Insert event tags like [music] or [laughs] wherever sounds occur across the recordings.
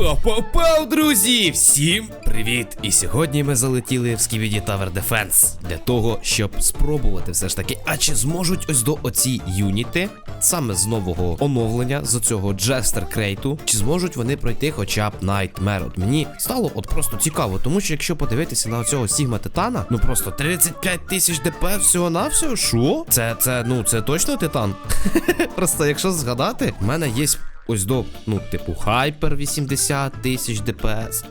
Пау-пау-пау, друзі! Всім привіт! І сьогодні ми залетіли в Skibidi Tower Defense для того, щоб спробувати все ж таки, а чи зможуть ось до оці юніти, саме з нового оновлення, з цього Jester Крейту, чи зможуть вони пройти хоча б Nightmare? От мені стало от просто цікаво, тому що якщо подивитися на оцього Сігма Титана, ну просто 35 тисяч ДП всього на всього, що? Це, це, ну, це точно Титан? [laughs] Просто якщо згадати, в мене є ось до, ну, типу, Хайпер 80 тисяч ДПС.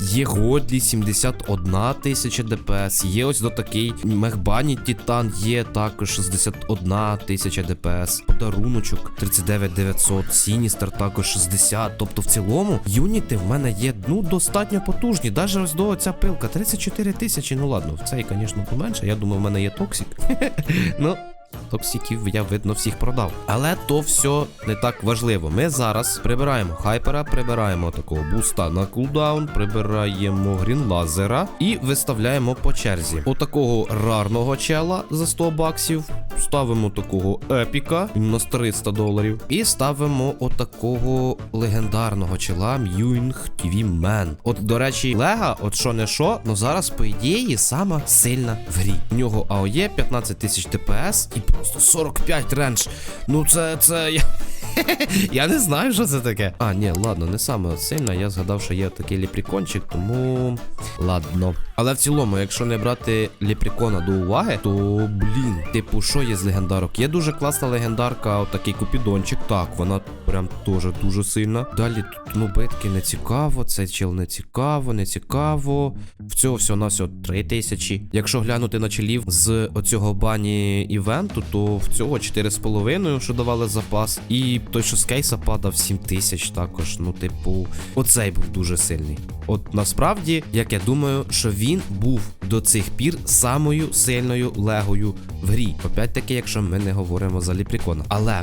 [laughs] Є Годлі 71 тисяча ДПС. Є ось до такий Мехбані Титан є також 61 тисяча ДПС. Подаруночок 39 900. Сіністер також 60. Тобто в цілому юніти в мене є ну достатньо потужні. Даже ось до ця пилка 34 тисячі. Ну ладно, в цей, звісно, поменше. Я думаю, в мене є токсик. [laughs] Ну. Токсиків я видно всіх продав. Але то все не так важливо. Ми зараз прибираємо хайпера, прибираємо такого буста на кулдаун, прибираємо грінлазера і виставляємо по черзі. Отакого рарного чела за 100 баксів. Ставимо такого епіка, він у нас 300 доларів. І ставимо отакого легендарного чела М'юінг Man. От, до речі, Лега, от що не що, ну зараз, по ідеї, сама сильна в грі. У нього АОЄ 15 тисяч ДПС і просто 45 рендж. Ну це це. Я... [laughs] Я не знаю, що це таке. А, ні, ладно, не саме сильна. Я згадав, що є такий ліпрікончик, тому. Ладно. Але в цілому, якщо не брати ліпрікона до уваги, то блін, типу, що є з легендарок? Є дуже класна легендарка, отакий купідончик. Так, вона прям теж дуже сильна. Далі тут ну битки не цікаво, цей чел не цікаво, не цікаво. В цього всього на всього 3 тисячі. Якщо глянути на челів з оцього бані івенту, то в цього 4,5, що давали запас. І той, що з кейса падав 7 тисяч також. Ну, типу, оцей був дуже сильний. От насправді, як я думаю, що він був до цих пір самою сильною легою в грі. Опять таки, якщо ми не говоримо за ліпрікона. Але.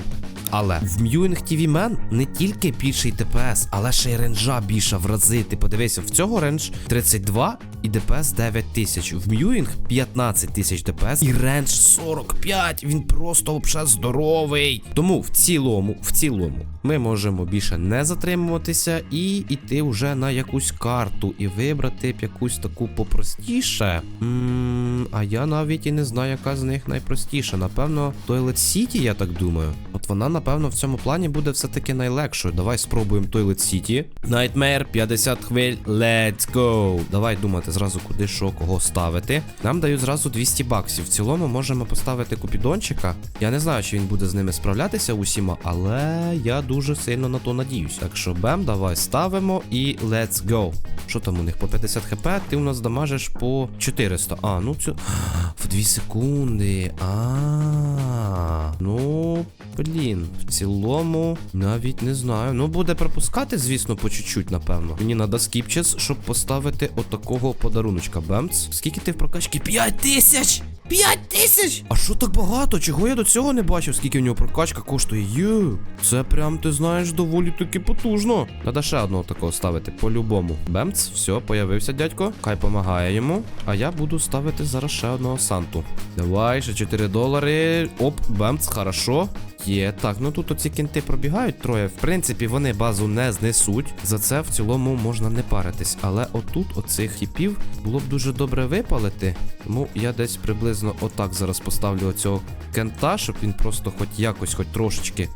Але в Mewing TV Man не тільки більший ДПС, але ще й ренжа більша в рази. Ти подивися, в цього рендж 32 і ДПС 9 тисяч. В Mewing 15 тисяч ДПС і рендж 45. Він просто вообще здоровий. Тому в цілому, в цілому, ми можемо більше не затримуватися і йти вже на якусь карту і вибрати б якусь таку попростіше. М, а я навіть і не знаю, яка з них найпростіша. Напевно, Toilet City, я так думаю. От вона, напевно, в цьому плані буде все-таки найлегшою. Давай спробуємо Toilet City. Nightmare 50 хвиль. Let's go. Давай думати зразу, куди що, кого ставити. Нам дають зразу 200 баксів. В цілому можемо поставити купідончика. Я не знаю, чи він буде з ними справлятися усіма, але я дуже сильно на то надіюсь. Так що бем, давай ставимо і let's go. Що там у них по 50 хп? Ти у нас дамажиш по 400. А, ну цю. [gasps] В 2 секунди. А. Ну, блін. В цілому, навіть не знаю. Ну, буде пропускати, звісно, по чуть-чуть, напевно. Мені треба скіпчес, щоб поставити отакого подаруночка. Бемц. Скільки ти в прокачці? 5 тисяч! 5 тисяч! А що так багато? Чого я до цього не бачив, скільки в нього прокачка коштує? Ю, це прям, ти знаєш, доволі таки потужно. Треба ще одного такого ставити, по-любому. Бемц, все, появився дядько. Хай помагає йому. А я буду ставити зараз ще одного Санту. Давай, ще 4 долари. Оп, бемц, хорошо. Є. Так, ну тут оці кінти пробігають троє. В принципі, вони базу не знесуть. За це в цілому можна не паритись. Але отут, оцих хіпів, було б дуже добре випалити. Тому я десь приблизно отак зараз поставлю оцього кента, щоб він просто хоч якось, хоч трошечки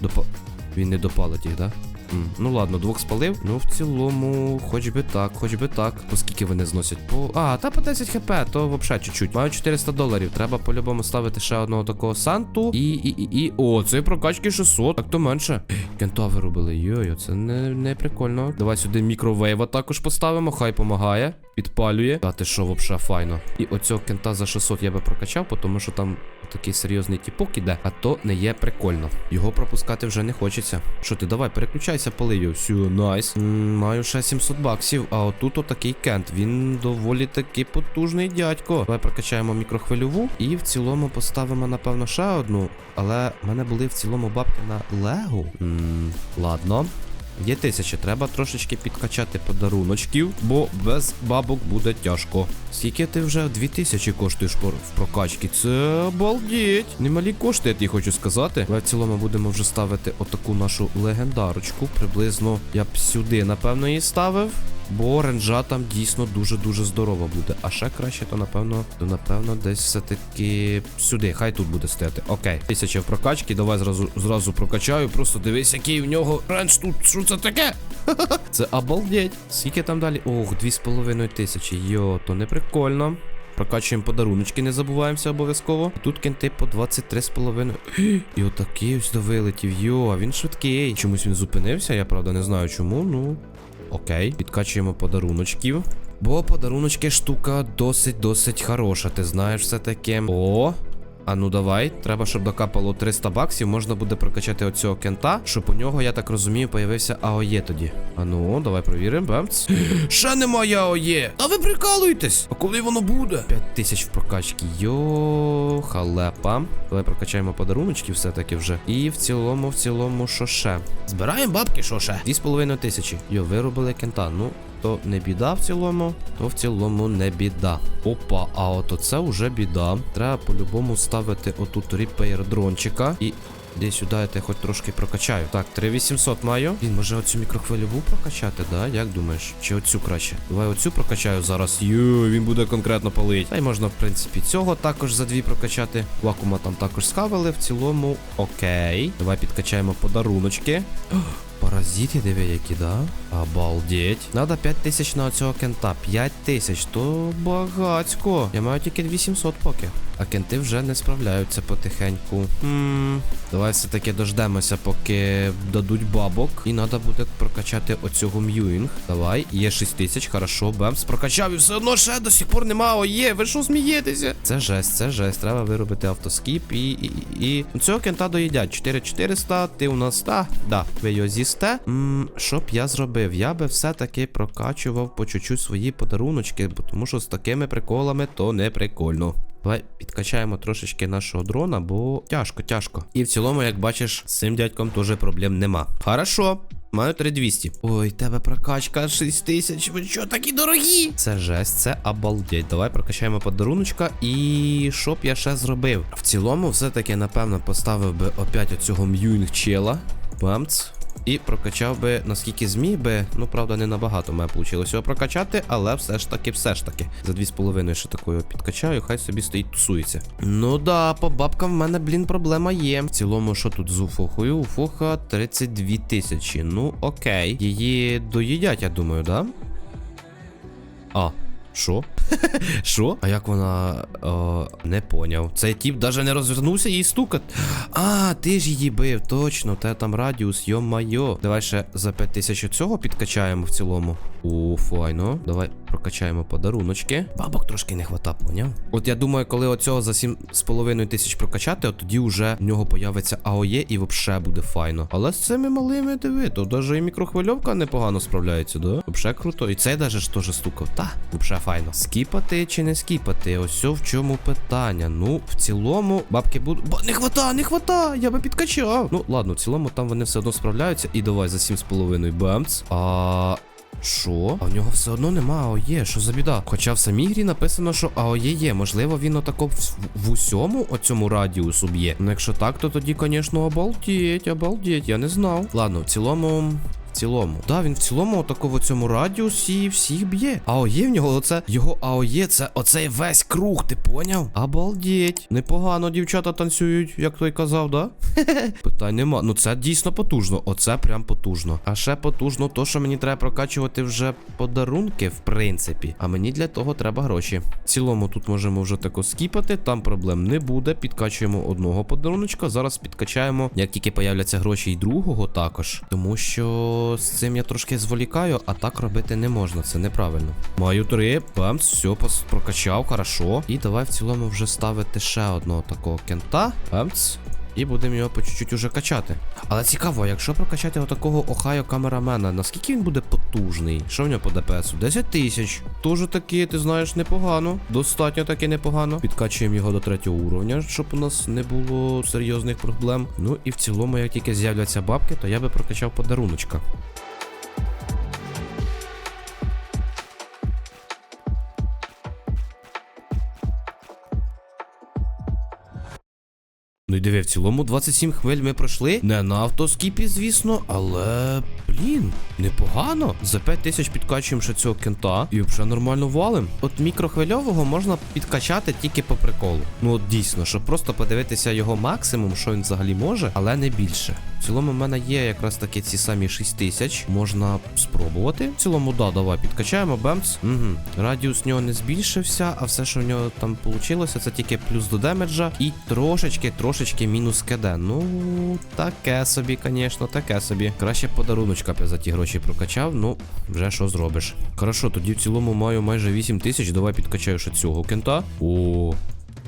допа... Він не допалить їх, да? М, Ну ладно, двох спалив. Ну, в цілому, хоч би так, хоч би так. По скільки вони зносять? По. А, та по 10 хп, то взагалі чуть-чуть. Маю 400 доларів. Треба по-любому ставити ще одного такого санту. І, і, і, і. О, це прокачки 600, так то менше. [gasps] Кента виробили. Йой, це не, не прикольно. Давай сюди мікровейва також поставимо, хай помагає. Підпалює. А ти що, взагалі файно. І оцього кента за 600 я би прокачав, тому що там такий серйозний тіпок іде, а то не є прикольно. Його пропускати вже не хочеться. Що ти, давай, переключайся, полив'ю. Все, найс. Маю ще 700 баксів, а отут отакий кент. Він доволі таки потужний дядько. Давай прокачаємо мікрохвильову і в цілому поставимо, напевно, ще одну. Але в мене були в цілому бабки на Лего. Ладно. Є тисяча. Треба трошечки підкачати подаруночків, бо без бабок буде тяжко. Скільки ти вже 2000 коштуєш в прокачці? Це обалдіть. Немалі кошти, я тобі хочу сказати. Але в цілому будемо вже ставити отаку нашу легендарочку. Приблизно я б сюди, напевно, її ставив. Бо ренджа там дійсно дуже-дуже здорова буде. А ще краще, то напевно, то напевно десь все-таки сюди. Хай тут буде стояти. Окей. Тисяча в прокачці, давай зразу зразу прокачаю. Просто дивись, який в нього рендж тут. Що це таке? [laughs] Це обалдеть. Скільки там далі? Ох, дві з половиною тисячі. Йо, то не прикольно. Прокачуємо подаруночки, не забуваємося обов'язково. І тут кенти по 23,5. [gasps] І отакий ось довилетів. Йо, а він швидкий. Чомусь він зупинився, я правда не знаю чому. Ну, Окей, підкачуємо подаруночків. Бо подаруночки штука досить-досить хороша, ти знаєш все таке. О. А ну давай, треба, щоб докапало 300 баксів, можна буде прокачати оцього кента, щоб у нього, я так розумію, появився АОЄ тоді. А ну, давай провіримо, бемц. [gasps] Ще немає АОЄ! А ви прикалуєтесь! А коли воно буде? 5 тисяч в прокачці. Йо, халепа. Давай прокачаємо подаруночки все-таки вже. І в цілому, в цілому, що ще? Збираємо бабки, що ще? 2,5 тисячі. Йо, виробили кента. Ну, то не біда в цілому, то в цілому не біда. Опа, а от оце вже біда. Треба по-любому ставити отут ріпейр дрончика і. Де сюди я тебе хоч трошки прокачаю. Так, 3800 маю. Він може оцю мікрохвильову прокачати, да? Як думаєш? Чи оцю краще? Давай оцю прокачаю зараз. Йо, він буде конкретно палить. Та й можна, в принципі, цього також за дві прокачати. Вакуума там також схавали. В цілому, окей. Давай підкачаємо подаруночки. Паразити диви які, да? Обалдеть. Надо 5 тисяч на цього кента. 5 тисяч, то багацько. Я маю тільки 800 поки. А кенти вже не справляються потихеньку. Хм. Давай все-таки дождемося, поки дадуть бабок. І треба буде прокачати оцього м'юінг. Давай, є 6 тисяч, хорошо, бемс. Прокачав і все одно ще до сих пор нема. О, є, ви що смієтеся? Це жесть, це жесть. Треба виробити автоскіп і. і, і. Цього кента доїдять. 4400, ти у нас та. Да, ви його з'їсте. М, Що б я зробив? Я би все-таки прокачував по чуть-чуть свої подаруночки, бо тому що з такими приколами то не прикольно. Давай підкачаємо трошечки нашого дрона, бо тяжко, тяжко. І в цілому, як бачиш, з цим дядьком теж проблем нема. Хорошо. Маю 3200. Ой, тебе прокачка 6 тисяч. Ви що, такі дорогі? Це жесть, це обалдеть. Давай прокачаємо подаруночка. І що б я ще зробив? В цілому, все-таки, напевно, поставив би опять оцього м'юінг чела. Бамц. І прокачав би, наскільки зміг би, ну правда, не набагато мене вийшло його прокачати, але все ж таки, все ж таки. За 2,5 ще такою підкачаю, хай собі стоїть тусується. Ну да, по бабкам в мене, блін, проблема є. В цілому, що тут з уфохою? Уфоха 32 тисячі. Ну окей. Її доїдять, я думаю, да? А, що? [laughs] Що? А як вона. О, не поняв. Цей тіп даже не розвернувся їй стукать. А, ти ж її бив, точно, те там радіус, йо-майо. Давай ще за 5000 цього підкачаємо в цілому. О, файно. Давай прокачаємо подаруночки. Бабок трошки не хвата, поняв? От я думаю, коли оцього за 7,5 тисяч прокачати, от тоді вже в нього появиться АОЄ і вообще буде файно. Але з цими малими диви, то даже і мікрохвильовка непогано справляється, да? Вообще круто. І цей ж теж стукав. Та, вообще файно. Скіпати чи не скіпати? Ось в чому питання. Ну, в цілому, бабки будуть. Ба, не хвата, не хвата, я би підкачав. Ну, ладно, в цілому там вони все одно справляються. І давай за 7,5 бамц. А. Що? А в нього все одно нема АОЄ, що за біда? Хоча в самій грі написано, що АОЄ є. Можливо, він отако в, в усьому оцьому радіусу б'є. Ну якщо так, то тоді, звісно, обалдеть, обалдеть, я не знав. Ладно, в цілому. Цілому. Да, він в цілому отако в цьому радіусі всіх б'є. АОЄ в нього оце. Його АОЄ це оцей весь круг, ти поняв? Обалдеть. Непогано дівчата танцюють, як той казав, да? [laughs] Питань нема. Ну це дійсно потужно. Оце прям потужно. А ще потужно, то що мені треба прокачувати вже подарунки, в принципі. А мені для того треба гроші. В цілому тут можемо вже тако скіпати, там проблем не буде. Підкачуємо одного подаруночка. Зараз підкачаємо, як тільки появляться гроші, і другого також. Тому що з цим я трошки зволікаю, а так робити не можна. Це неправильно. Маю три. бам, все, прокачав, хорошо. І давай в цілому вже ставити ще одного такого кента. Бамц. І будемо його по чуть-чуть уже качати. Але цікаво, якщо прокачати отакого Охайо камерамена, наскільки він буде потужний? Що в нього по ДПСу? 10 тисяч. Тоже таки, ти знаєш, непогано. Достатньо таки непогано. Підкачуємо його до третього уровня, щоб у нас не було серйозних проблем. Ну і в цілому, як тільки з'являться бабки, то я би прокачав подаруночка. Ну і диви, в цілому 27 хвиль ми пройшли. Не на автоскіпі, звісно, але. Блін, непогано. За 5 тисяч підкачуємо ще цього кента і вже нормально валим. От мікрохвильового можна підкачати тільки по приколу. Ну от дійсно, щоб просто подивитися його максимум, що він взагалі може, але не більше. В цілому в мене є якраз таки ці самі 6 тисяч. Можна спробувати. В цілому, да, давай підкачаємо бемц. Угу. Радіус в нього не збільшився, а все, що в нього там вийшло, це тільки плюс до демеджа і трошечки, трошечки мінус КД. Ну, таке собі, звісно, таке собі. Краще подаруночка б я за ті гроші прокачав, ну, вже що зробиш. Хорошо, тоді в цілому маю майже 8 тисяч. Давай підкачаю ще цього кента. О.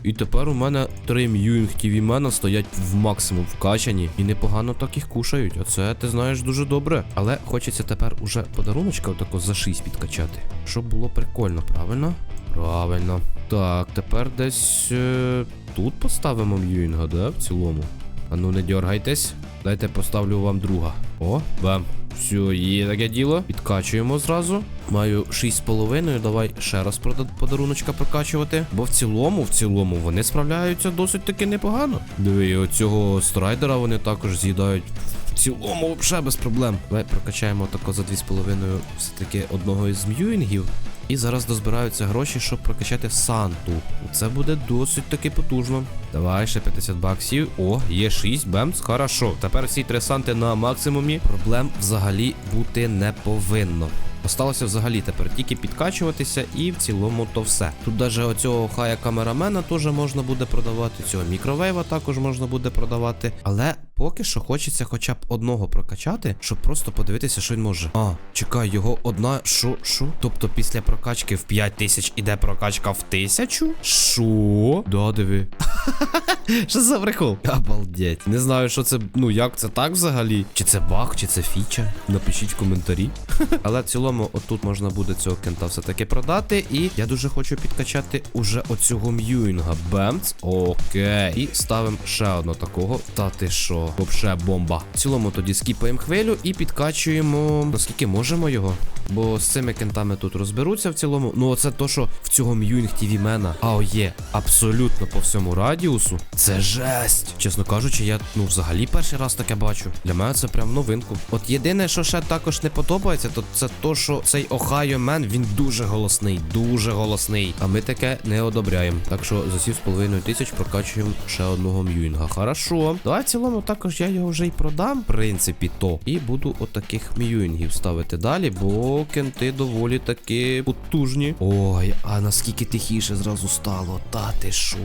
І тепер у мене три Мьюінг TV мена стоять в максимум вкачані і непогано так їх кушають. Оце ти знаєш дуже добре. Але хочеться тепер уже подаруночка отако за 6 підкачати. Щоб було прикольно, правильно? Правильно. Так, тепер десь е, тут поставимо Мьюінга, да, в цілому. А ну не дергайтесь. Дайте поставлю вам друга. О, бам. Все, є таке діло. Підкачуємо зразу. Маю 6,5. Давай ще раз подаруночка прокачувати. Бо в цілому, в цілому, вони справляються досить таки непогано. Диви, оцього страйдера вони також з'їдають. В цілому, взагалі без проблем. Давай прокачаємо тако за 2,5 все-таки одного із м'юінгів. І зараз дозбираються гроші, щоб прокачати Санту. Це буде досить таки потужно. Давай ще 50 баксів. О, є 6 бемс, хорошо. Тепер всі три санти на максимумі. Проблем взагалі бути не повинно. Осталося взагалі тепер тільки підкачуватися, і в цілому то все. Тут даже оцього хая камерамена теж можна буде продавати, цього мікровейва також можна буде продавати. Але поки що хочеться хоча б одного прокачати, щоб просто подивитися, що він може. А, чекай, його одна. Що? Що? Тобто після прокачки в 5 тисяч іде прокачка в тисячу? Що? Да, диви. [laughs] Що за прикол? Обалдеть. Не знаю, що це. Ну як це так взагалі? Чи це баг, чи це фіча? Напишіть в коментарі. [laughs] Але в цілому, отут можна буде цього кента все-таки продати. І я дуже хочу підкачати уже оцього м'юінга. Бемц. Окей. І ставимо ще одного такого. Та ти що? Вообще бомба. В цілому тоді скіпаємо хвилю і підкачуємо. Наскільки можемо його? Бо з цими кентами тут розберуться в цілому. Ну, оце то, що в цього м'юінг TV мена АО є абсолютно по всьому радіусу. Це жесть. Чесно кажучи, я ну взагалі перший раз таке бачу. Для мене це прям новинку. От єдине, що ще також не подобається, то це то, що цей Ohio Мен він дуже голосний, дуже голосний. А ми таке не одобряємо. Так що за 7,5 тисяч прокачуємо ще одного м'юінга. Хорошо. Давай в цілому також я його вже й продам, в принципі, то. І буду отаких м'юінгів ставити далі, бо кенти доволі таки потужні. Ой, а наскільки тихіше зразу стало. Та ти шо,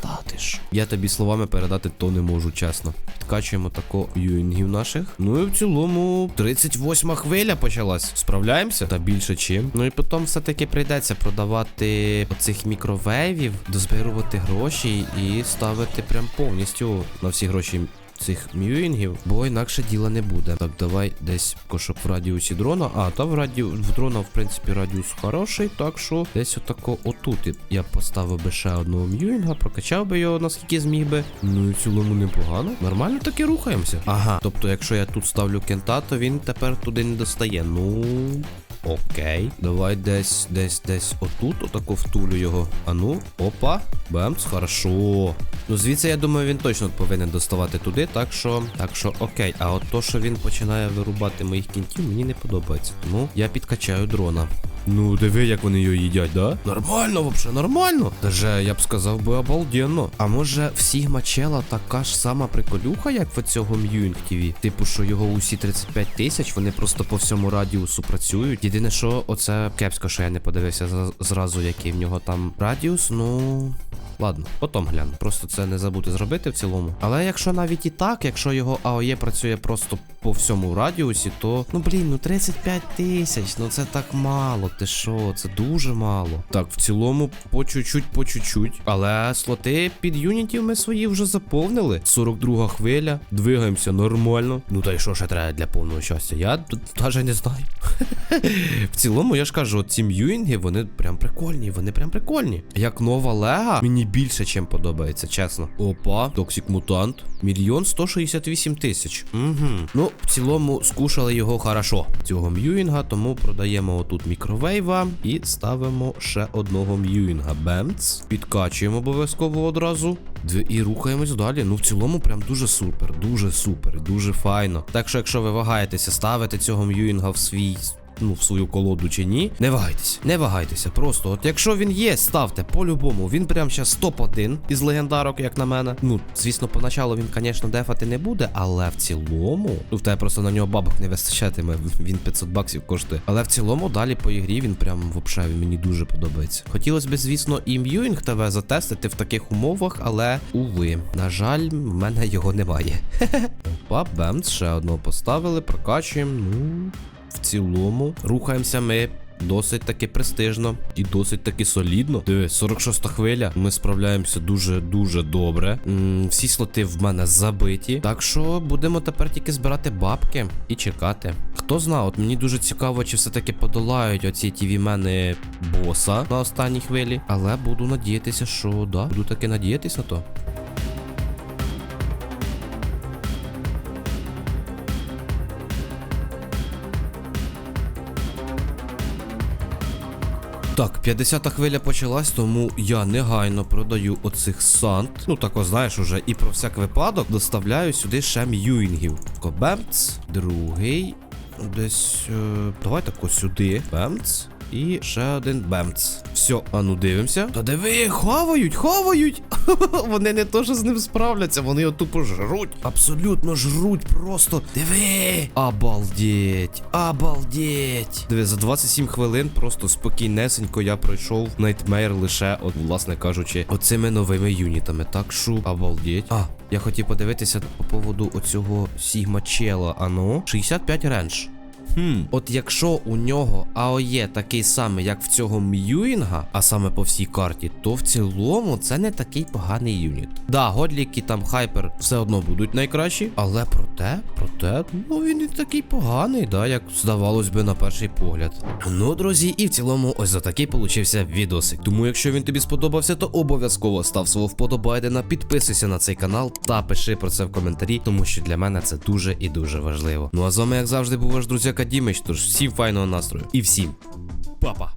та ти шо. Я тобі словами передати то не можу, чесно. Підкачуємо тако м'юінгів наших. Ну і в цілому 38 хвиля почалась. Справляємося? Та більше чим. Ну і потім все-таки прийдеться продавати оцих мікровейвів, дозбирувати гроші і ставити прям повністю на всі гроші цих мюїнгів, бо інакше діла не буде. Так, давай десь кошок в радіусі дрона. А, та в радіу в дрона, в принципі, радіус хороший, так що десь отако отут я поставив би ще одного мюїнга, прокачав би його, наскільки зміг би. Ну і в цілому непогано. Нормально таки рухаємося. Ага, тобто, якщо я тут ставлю кента, то він тепер туди не достає. Ну. Окей. Давай десь, десь, десь отут, отако втулю його. А ну, опа, бемц, хорошо. Ну, звідси, я думаю, він точно повинен доставати туди, так що, так що, окей. А от то, що він починає вирубати моїх кінтів, мені не подобається. Тому я підкачаю дрона. Ну, диви, як вони його їдять, да? Нормально, вообще, нормально. Даже я б сказав би обалденно. А може в Сігма Чела така ж сама приколюха, як в цього TV? Типу, що його усі 35 тисяч, вони просто по всьому радіусу працюють. Єдине, що оце кепсько, що я не подивився зразу, який в нього там радіус, ну. Ладно, потім гляну. Просто це не забути зробити в цілому. Але якщо навіть і так, якщо його АОЄ працює просто по всьому радіусі, то ну блін, ну 35 тисяч, ну це так мало. Ти що, це дуже мало. Так, в цілому, по чуть-чуть, по чуть-чуть. Але слоти під юнітів ми свої вже заповнили. 42 хвиля, двигаємося нормально. Ну та й що ще треба для повного щастя? Я навіть не знаю. [laughs] В цілому, я ж кажу, ці м'юінги, вони прям прикольні, вони прям прикольні. Як нова Лега, мені більше чим подобається, чесно. Опа, Токсик Мутант. Мільйон 168 тисяч. Угу. Ну, в цілому, скушали його хорошо. Цього м'юінга, тому продаємо отут мікровейва і ставимо ще одного м'юінга. Бемц. Підкачуємо обов'язково одразу. І рухаємось далі. Ну, в цілому, прям дуже супер, дуже супер, дуже файно. Так що, якщо ви вагаєтеся ставити цього м'юінга в свій. Ну, в свою колоду чи ні. Не вагайтеся, не вагайтеся. Просто, от якщо він є, ставте по-любому. Він прям зараз топ-1 із легендарок, як на мене. Ну, звісно, поначалу він, звісно, дефати не буде, але в цілому. Ну, в тебе просто на нього бабок не вистачатиме. [laughs] Він 500 баксів коштує. Але в цілому далі по ігрі він прям вообще він мені дуже подобається. Хотілося б, звісно, і М'юінг ТВ затестити в таких умовах, але уви, на жаль, в мене його немає. [laughs] Опа, бемц, ще одного поставили, прокачуємо. Ну, в цілому рухаємося ми. Досить таки престижно і досить таки солідно. Диви, 46 хвиля. Ми справляємося дуже дуже добре. М, всі слоти в мене забиті. Так що будемо тепер тільки збирати бабки і чекати. Хто зна, от мені дуже цікаво, чи все-таки подолають оці ті мене боса на останній хвилі. Але буду надіятися, що да, буду таки надіятися на то. Так, 50-та хвиля почалась, тому я негайно продаю оцих сант. Ну так знаєш уже, і про всяк випадок доставляю сюди ще м'юінгів. Кобемц, другий. Десь. Е, давай тако сюди. Бемц. І ще один бемц. Все, а ну дивимося. Та диви, хавають, хавають. [laughs] вони не то, що з ним справляться, вони його тупо жруть. Абсолютно жруть, просто. Диви. Обалдеть, обалдеть. Диви, за 27 хвилин просто спокійнесенько я пройшов Найтмейр лише, от, власне кажучи, оцими новими юнітами. Так що, обалдеть. А, я хотів подивитися по поводу оцього Сігма Чела. Ано, 65 рендж. Хм, от якщо у нього АОЄ такий самий, як в цього М'юінга, а саме по всій карті, то в цілому це не такий поганий юніт. Да, годліки там хайпер все одно будуть найкращі, але проте, проте, ну він не такий поганий, да, як здавалось би на перший погляд. Ну, друзі, і в цілому, ось за такий получився відосик. Тому, якщо він тобі сподобався, то обов'язково став свого вподобайдена, підписуйся на цей канал та пиши про це в коментарі, тому що для мене це дуже і дуже важливо. Ну а з вами, як завжди, був ваш друзяка Дімич, тож всім файного настрою і всім па-па!